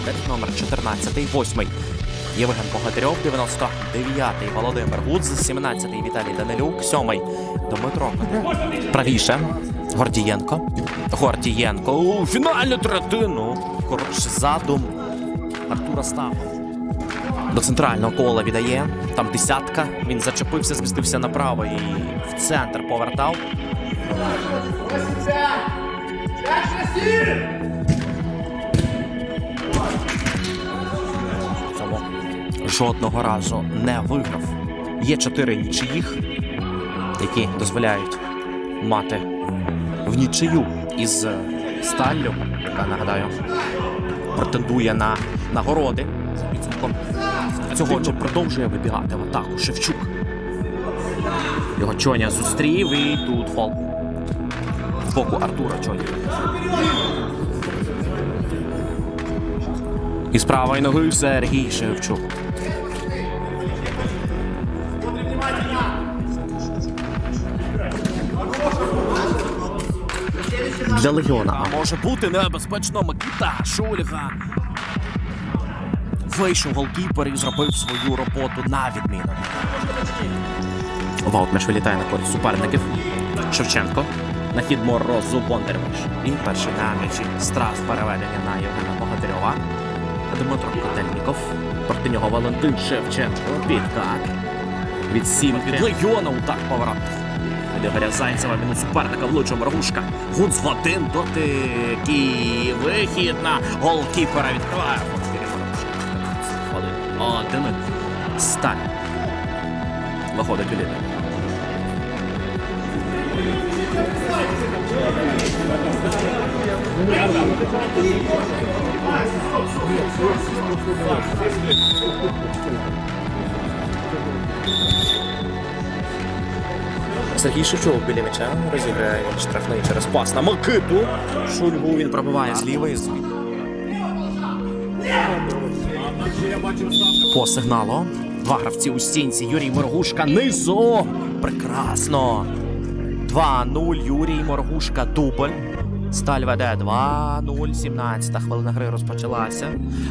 Джокер, номер 14, 8. Євген Богатирьов, 99-й Володимир Гудз, 17-й Віталій Данилюк, 7-й Дмитро. Правіше. Гордієнко. Гордієнко. У фінальну третину. Хороший задум. Артура Ставу. До центрального кола віддає. Там десятка. Він зачепився, змістився направо і в центр повертав. Жодного разу не виграв. Є чотири нічиїх, які дозволяють мати в нічию із е, сталлю, яка нагадаю претендує на нагороди за підсумком цього, що продовжує вибігати в атаку Шевчук. Його Чоня зустрів і тут фол. З боку Артура Чоня. І з правої ноги Сергій Шевчук. Для Легіона. А може бути небезпечно Микита Шульга. Вийшов голкіпер і зробив свою роботу на відміну. Ваутмеш вилітає на користь суперників. Шевченко. На хід Морозу Бондаревич. І перший на м'ячі страх переведення на Євгена Богатирьова. Дмитро Котельніков. Проти нього Валентин Шевченко. Підкат. Від сім від Легіона удар поворот. Від Ігоря Зайцева мінус суперника влучив Маргушка. Гунц в один дотик. Вихід на голкіпера відкриває. Форштирі Маргушка. 15 хвилин. Один. Сталь. Виходить у лідер. Сергій Шевчук біля м'яча розіграє штрафний через пас на Микиту. Шульгу він пробиває з лівої. з- По сигналу. Два гравці у стінці. Юрій Моргушка низом. Прекрасно. 2-0. Юрій Моргушка дубль. Сталь веде 2-0. 17 хвилина гри розпочалася.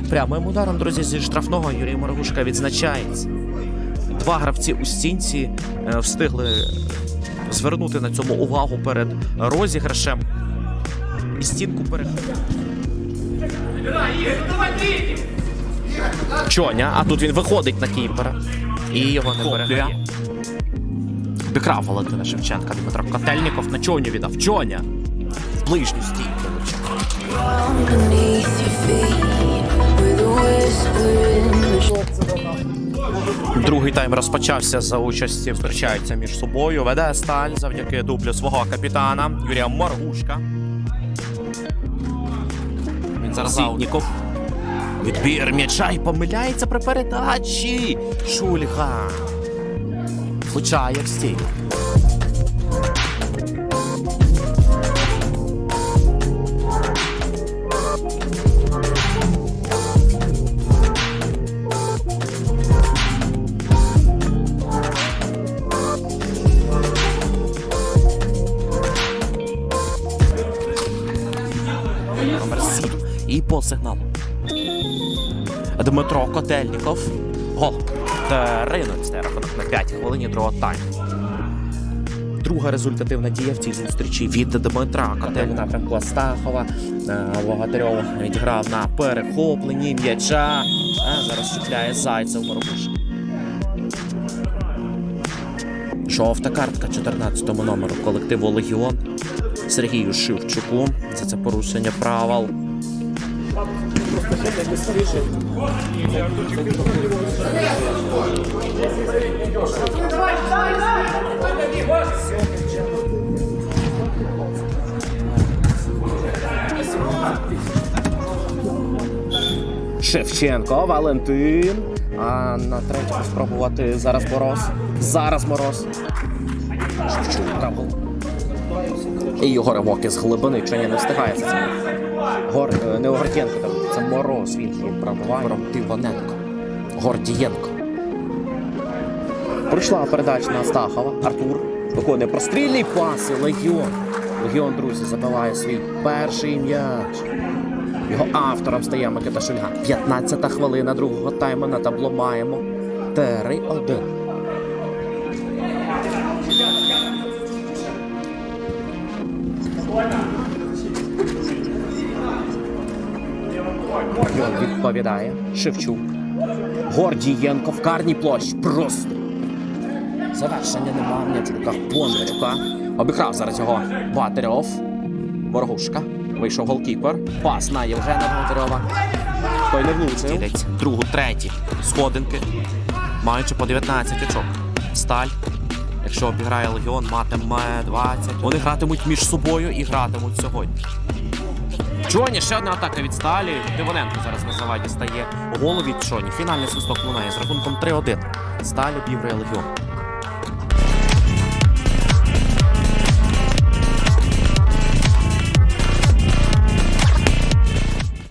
Прямим ударом, друзі, зі штрафного Юрій Моргушка відзначається. Два гравці у стінці е, встигли звернути на цьому увагу перед розіграшем. І стінку перед. Чоня, а тут він виходить на кіпера. І його не берегає. Обікрав Валентина Шевченка Дмитро Котельніков на Чоню віддав. Чоня. В ближню стійку. Другий тайм розпочався за участі зустрічаються між собою. Веде сталь завдяки дублю свого капітана Юрія Маргушка. Він зараз Сітніков. Відбір м'яча і помиляється при передачі. Шульга. Влучає в стій. І по сигналу. Дмитро Котельніков. Гол. Ринуть це рахунок на 5 хвилині другого тайму. Друга результативна дія в цій зустрічі від Дмитра Котельнікова. Напрямку Астахова. Богатирьов відграв на перехопленні м'яча. А зараз чіпляє Зайцев Моробуш. Жовта картка 14-му номеру колективу Легіон. Сергію Шевчуку за це порушення правил. Шевченко, Валентин. А на третьому спробувати зараз Мороз. Зараз Мороз. Шевчук правил. І його ривок із глибини, чи не встигає за це. Гор, е, не Гордієнко, там, це Мороз, він пробиває. Тивоненко. Гордієнко. Прийшла передача на Астахова. Артур виконує прострільний пас. і Легіон. Легіон, друзі, забиває свій перший м'яч. Його автором стає Микита Шульга. 15-та хвилина другого тайму на табло маємо. 3-1. Відповідає. Шевчук. Гордієнко в карній площі. Просто. Завершення нема в руках Бондарюка. Обіграв зараз його Батерьов. Ворогушка. Вийшов голкіпер. Пас на Євгена Бондарьова. Той не влучив. Другу, треті. Сходинки. Маючи по 19 очок. Сталь. Якщо обіграє Легіон, матиме 20. Вони гратимуть між собою і гратимуть сьогодні. Чоні, ще одна атака від сталі. Дивоненко зараз на заваді стає голові Джоні. Фінальний свисток лунає з рахунком 3-1. Сталі обіграє Легіон.